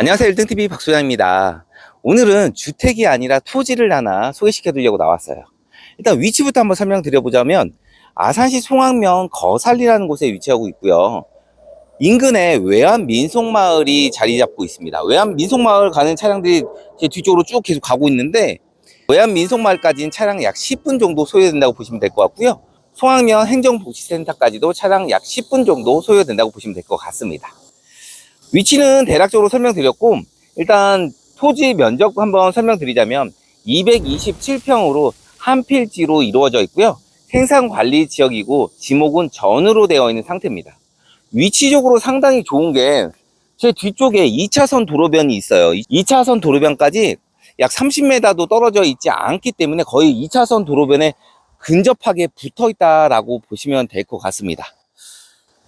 안녕하세요. 1등TV 박소장입니다. 오늘은 주택이 아니라 토지를 하나 소개시켜 드리려고 나왔어요. 일단 위치부터 한번 설명드려보자면 아산시 송악면 거살리라는 곳에 위치하고 있고요. 인근에 외암 민속마을이 자리 잡고 있습니다. 외암 민속마을 가는 차량들이 제 뒤쪽으로 쭉 계속 가고 있는데 외암 민속마을까지는 차량 약 10분 정도 소요된다고 보시면 될 것 같고요. 송악면 행정복지센터까지도 차량 약 10분 정도 소요된다고 보시면 될 것 같습니다. 위치는 대략적으로 설명드렸고 일단 토지 면적 한번 설명드리자면 227평으로 한 필지로 이루어져 있고요. 생산관리 지역이고 지목은 전으로 되어 있는 상태입니다. 위치적으로 상당히 좋은 게 제 뒤쪽에 2차선 도로변이 있어요. 2차선 도로변까지 약 30m도 떨어져 있지 않기 때문에 거의 2차선 도로변에 근접하게 붙어 있다라고 보시면 될 것 같습니다.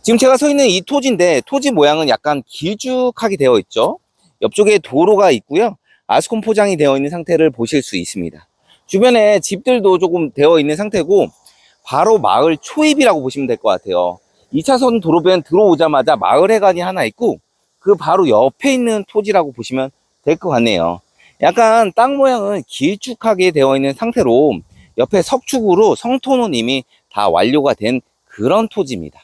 지금 제가 서 있는 이 토지인데 토지 모양은 약간 길쭉하게 되어 있죠. 옆쪽에 도로가 있고요. 아스콘 포장이 되어 있는 상태를 보실 수 있습니다. 주변에 집들도 조금 되어 있는 상태고 바로 마을 초입이라고 보시면 될 것 같아요. 2차선 도로변 들어오자마자 마을 해관이 하나 있고 그 바로 옆에 있는 토지라고 보시면 될 것 같네요. 약간 땅 모양은 길쭉하게 되어 있는 상태로 옆에 석축으로 성토는 이미 다 완료가 된 그런 토지입니다.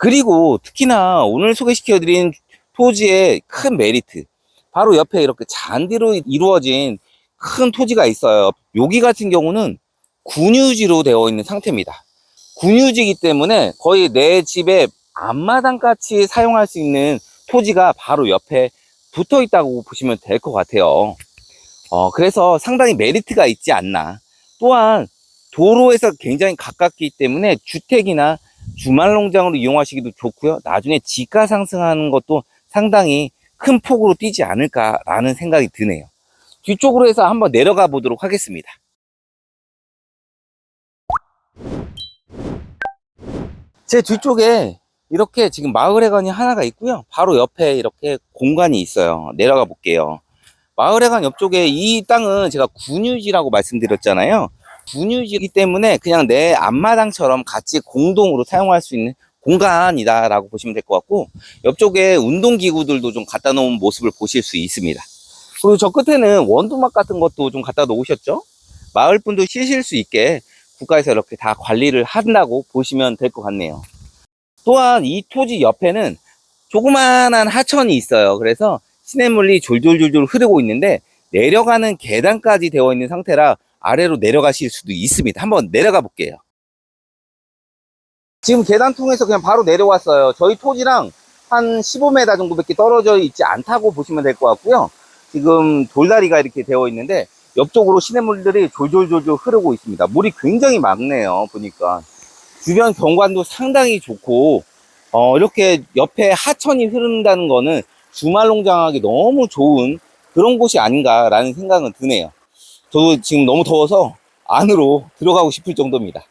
그리고 특히나 오늘 소개시켜드린 토지의 큰 메리트. 바로 옆에 이렇게 잔디로 이루어진 큰 토지가 있어요. 여기 같은 경우는 군유지로 되어 있는 상태입니다. 군유지이기 때문에 거의 내 집의 앞마당 같이 사용할 수 있는 토지가 바로 옆에 붙어 있다고 보시면 될 것 같아요. 어, 그래서 상당히 메리트가 있지 않나. 또한 도로에서 굉장히 가깝기 때문에 주택이나 주말 농장으로 이용하시기도 좋고요. 나중에 지가 상승하는 것도 상당히 큰 폭으로 뛰지 않을까라는 생각이 드네요. 뒤쪽으로 해서 한번 내려가 보도록 하겠습니다. 제 뒤쪽에 이렇게 지금 마을회관이 하나가 있고요. 바로 옆에 이렇게 공간이 있어요. 내려가 볼게요. 마을회관 옆쪽에 이 땅은 제가 군유지라고 말씀드렸잖아요. 분유지이기 때문에 그냥 내 앞마당처럼 같이 공동으로 사용할 수 있는 공간이다라고 보시면 될 것 같고 옆쪽에 운동기구들도 좀 갖다 놓은 모습을 보실 수 있습니다. 그리고 저 끝에는 원두막 같은 것도 좀 갖다 놓으셨죠? 마을 분도 쉬실 수 있게 국가에서 이렇게 다 관리를 한다고 보시면 될 것 같네요. 또한 이 토지 옆에는 조그만한 하천이 있어요. 그래서 시냇물이 졸졸졸졸 흐르고 있는데 내려가는 계단까지 되어 있는 상태라 아래로 내려가실 수도 있습니다. 한번 내려가 볼게요. 지금 계단 통해서 그냥 바로 내려왔어요. 저희 토지랑 한 15m 정도밖에 떨어져 있지 않다고 보시면 될 것 같고요. 지금 돌다리가 이렇게 되어 있는데 옆쪽으로 시냇물들이 졸졸졸졸 흐르고 있습니다. 물이 굉장히 맑네요. 보니까 주변 경관도 상당히 좋고 어, 이렇게 옆에 하천이 흐른다는 거는 주말 농장하기 너무 좋은 그런 곳이 아닌가라는 생각은 드네요. 저도 지금 너무 더워서 안으로 들어가고 싶을 정도입니다.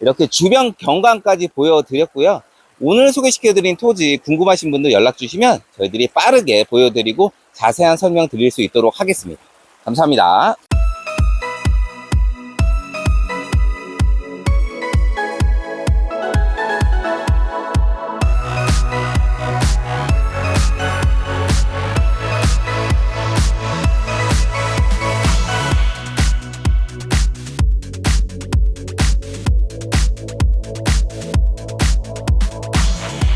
이렇게 주변 경관까지 보여드렸고요. 오늘 소개시켜드린 토지 궁금하신 분들 연락 주시면 저희들이 빠르게 보여드리고 자세한 설명 드릴 수 있도록 하겠습니다. 감사합니다.